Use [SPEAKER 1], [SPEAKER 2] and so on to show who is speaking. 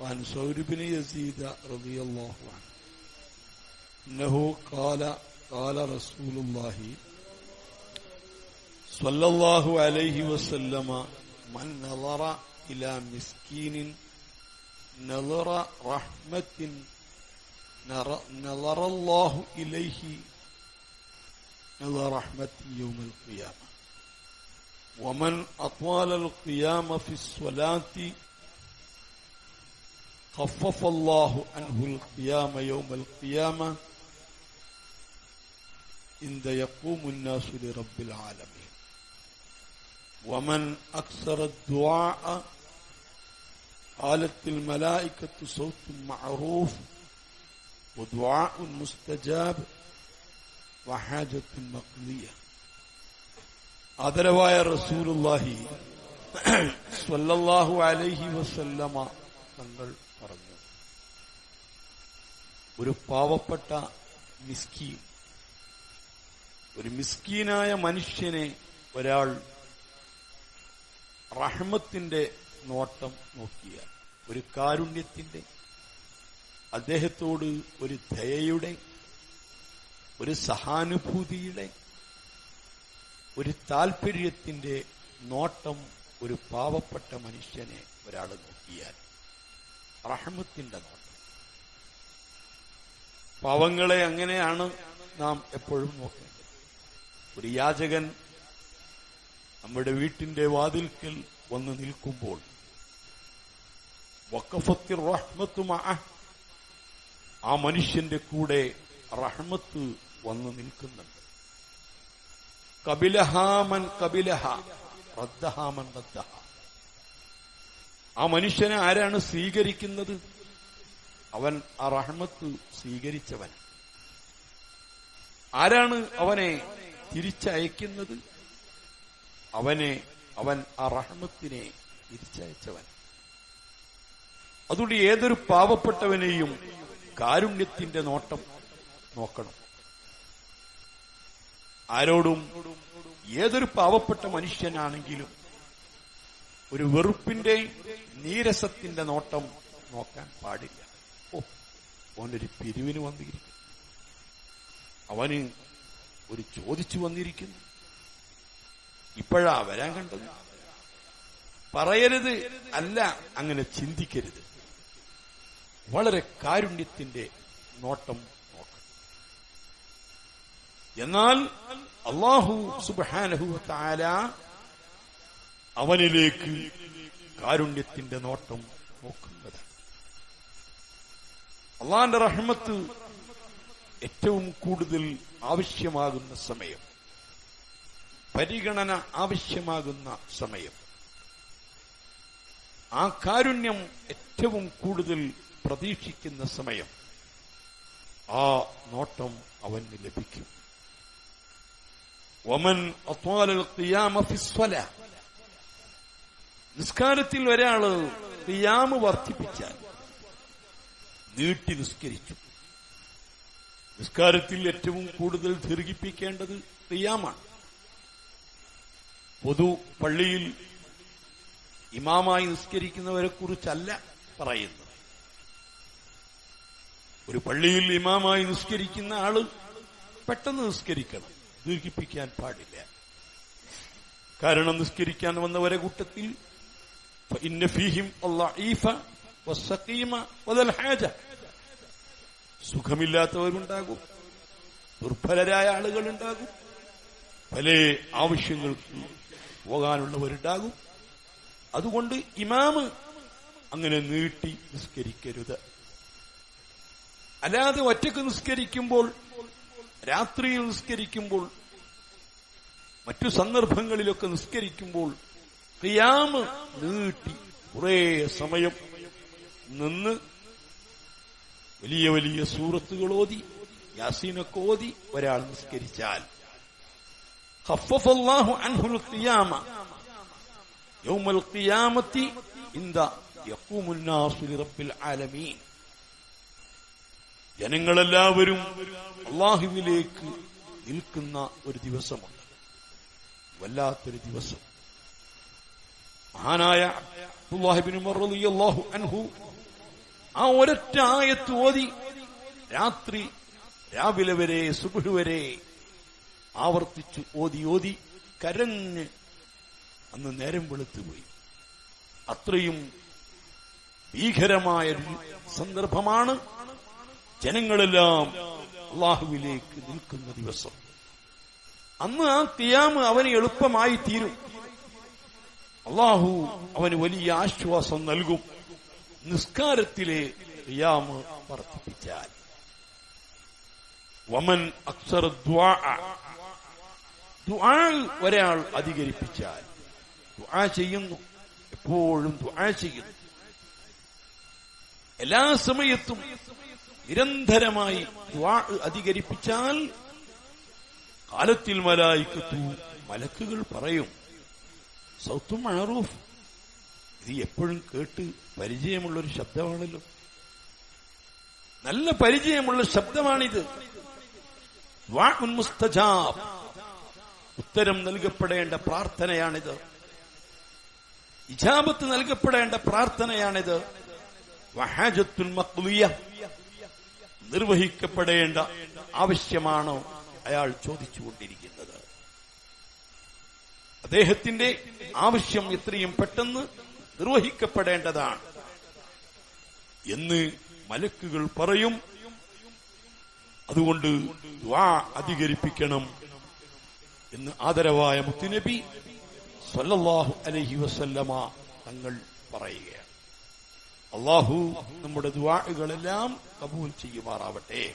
[SPEAKER 1] وعن ثور بن يزيد رضي الله عنه. إنه قال قال رسول الله صلى الله عليه وسلم من نظر إلى مسكين نظر رحمة نظر الله إليه نظر رحمة يوم القيامة. ومن اطال القيام في الصلاة خفف الله عنه القيام يوم القيامة عند يقوم الناس لرب العالمين. ومن أكثر الدعاء قالت الملائكة صوت معروف ودعاء مستجاب وحاجة مقضية. هذا رواية رسول الله صلى الله عليه وسلم. പറഞ്ഞു. ഒരു പാവപ്പെട്ട മിസ്കീൻ ഒരു മിസ്കീനായ മനുഷ്യനെ ഒരാൾ റഹ്മത്തിന്റെ നോട്ടം നോക്കിയ ഒരു കാരുണ്യത്തിന്റെ അദ്ദേഹത്തോട് ഒരു ദയയുടെ ഒരു സഹാനുഭൂതിയുടെ ഒരു താൽപര്യത്തിന്റെ നോട്ടം ഒരു പാവപ്പെട്ട മനുഷ്യനെ ഒരാൾ നോക്കിയാൽ. റഹ്മത്തിന്റെ നോട്ടം പാവങ്ങളെ അങ്ങനെയാണ് നാം എപ്പോഴും നോക്കേണ്ടത്. ഒരു യാചകൻ നമ്മുടെ വീട്ടിന്റെ വാതിൽക്കൽ വന്ന് നിൽക്കുമ്പോൾ വക്കഫത്തിൽ റഹ്മത്തുമാ ആ മനുഷ്യന്റെ കൂടെ റഹ്മത്ത് വന്ന് നിൽക്കുന്നുണ്ട്. കപിലഹാമൻ കപിലഹ റദ്ദഹാമൻ റദ്ദഹ. ആ മനുഷ്യനെ ആരാണ് സ്വീകരിക്കുന്നത്? അവൻ ആ റഹ്മത്ത് സ്വീകരിച്ചവൻ. ആരാണ് അവനെ തിരിച്ചയക്കുന്നത്? അവനെ അവൻ ആ റഹ്മത്തിനെ തിരിച്ചയച്ചവൻ. അതുകൊണ്ട് ഏതൊരു പാവപ്പെട്ടവനെയും കാരുണ്യത്തിന്റെ നോട്ടം നോക്കണം. ആരോടും ഏതൊരു പാവപ്പെട്ട മനുഷ്യനാണെങ്കിലും ഒരു വെറുപ്പിന്റെ നീരസത്തിന്റെ നോട്ടം നോക്കാൻ പാടില്ല. ഓ അവനൊരു പിരിവിന് വന്നിരിക്കുന്നു. അവന് ഒരു ചോദിച്ചു വന്നിരിക്കുന്നു. ഇപ്പോഴാ വരാൻ കണ്ടത്? പറയരുത് അല്ല അങ്ങനെ ചിന്തിക്കരുത്. വളരെ കാരുണ്യത്തിന്റെ നോട്ടം നോക്കണം എന്നാൽ അള്ളാഹു സുബാനഹു താല അവനിലേക്ക് കാരുണ്യത്തിന്റെ നോട്ടം നോക്കുന്നത്. അള്ളാന്റെ റഹ്മത്ത് ഏറ്റവും കൂടുതൽ ആവശ്യമാകുന്ന സമയം. പരിഗണന ആവശ്യമാകുന്ന സമയം. ആ കാരുണ്യം ഏറ്റവും കൂടുതൽ പ്രതീക്ഷിക്കുന്ന സമയം. ആ നോട്ടം അവന് ലഭിക്കും. ഒമൻ നിസ്കാരത്തിൽ ഒരാൾ റിയാമ് വർദ്ധിപ്പിച്ചാൽ നീട്ടി നിസ്കരിച്ചു. നിസ്കാരത്തിൽ ഏറ്റവും കൂടുതൽ ദീർഘിപ്പിക്കേണ്ടത് റിയാമാണ് പൊതു പള്ളിയിൽ ഇമാമായി നിസ്കരിക്കുന്നവരെ കുറിച്ചല്ല പറയുന്നത്. ഒരു പള്ളിയിൽ ഇമാമായി നിസ്കരിക്കുന്ന ആൾ പെട്ടെന്ന് നിസ്കരിക്കണം. ദീർഘിപ്പിക്കാൻ പാടില്ല. കാരണം നിസ്കരിക്കാൻ വന്നവരെ കൂട്ടത്തിൽ ഫീഹിം സുഖമില്ലാത്തവരുണ്ടാകും. ദുർബലരായ ആളുകളുണ്ടാകും. പല ആവശ്യങ്ങൾക്ക് പോകാനുള്ളവരുണ്ടാകും. അതുകൊണ്ട് ഇമാമ് അങ്ങനെ നീട്ടി നിസ്കരിക്കരുത്. അല്ലാതെ ഒറ്റയ്ക്ക് നിസ്കരിക്കുമ്പോൾ രാത്രിയിൽ നിസ്കരിക്കുമ്പോൾ മറ്റു സന്ദർഭങ്ങളിലൊക്കെ നിസ്കരിക്കുമ്പോൾ ക്രിയാമ് നീട്ടി കുറേ സമയം നിന്ന് വലിയ വലിയ സൂറത്തുകൾ ഓതി യാസീനൊക്കെ ഓതി ഒരാൾ നിസ്കരിച്ചാൽ. അൻഹുൽ ഖിയാമ. യൗമൽ ഖിയാമത്തി ഇന്ദ ജനങ്ങളെല്ലാവരും അള്ളാഹുവിലേക്ക് നിൽക്കുന്ന ഒരു ദിവസമാണ്. വല്ലാത്തൊരു ദിവസം. മഹാനായ അബ്ദുല്ലാഹിബിൻഹു അൻഹു ആ ഒരൊറ്റ ആയത്ത് ഓതി രാത്രി രാവിലെ വരെ സുബുഹ് വരെ ആവർത്തിച്ചു ഓതി ഓതി കരഞ്ഞ് അന്ന് നേരം വെളുത്തുപോയി അത്രയും ഭീകരമായ സന്ദർഭമാണ് ജനങ്ങളെല്ലാം അള്ളാഹുവിലേക്ക് നിൽക്കുന്ന ദിവസം. അന്ന് ആ തിയാമ് അവന് എളുപ്പമായി തീരും. അള്ളാഹു അവന് വലിയ ആശ്വാസം നൽകും. നിസ്കാരത്തിലെ റിയാമ് വർദ്ധിപ്പിച്ചാൽ. വമൻ അക്സർ ഒരാൾ അധികരിപ്പിച്ചാൽ ദുആ ചെയ്യുന്നു. എപ്പോഴും ദുആ ചെയ്യുന്നു. എല്ലാ സമയത്തും നിരന്തരമായി ദുആ അധികരിപ്പിച്ചാൽ കാലത്തിൽ മലായിക്കത്തു മലക്കുകൾ പറയും. സൗത്തും മഴറൂഫ് ഇത് എപ്പോഴും കേട്ട് പരിചയമുള്ള ഒരു ശബ്ദമാണല്ലോ. നല്ല പരിചയമുള്ള ശബ്ദമാണിത്. മുസ്തജാബ് ഉത്തരം നൽകപ്പെടേണ്ട പ്രാർത്ഥനയാണിത്. ഇജാബത്ത് നൽകപ്പെടേണ്ട പ്രാർത്ഥനയാണിത്. വഹാജത്തുൽ മഖ്ലിയ നിർവഹിക്കപ്പെടേണ്ട ആവശ്യമാണോ? അയാൾ ചോദിച്ചുകൊണ്ടിരിക്കുന്നത് അദ്ദേഹത്തിന്റെ ആവശ്യം എത്രയും പെട്ടെന്ന് നിർവഹിക്കപ്പെടേണ്ടതാണ്. എന്ന് മലക്കുകൾ പറയും. അതുകൊണ്ട് ദ്വാ അധികരിപ്പിക്കണം എന്ന് ആദരവായ മുത്തുനബി സല്ലല്ലാഹു അലഹി വസല്ലമ തങ്ങൾ പറയുകയാണ്. അള്ളാഹു നമ്മുടെ ദ്വാകളെല്ലാം കബൂൽ ചെയ്യുമാറാവട്ടെ.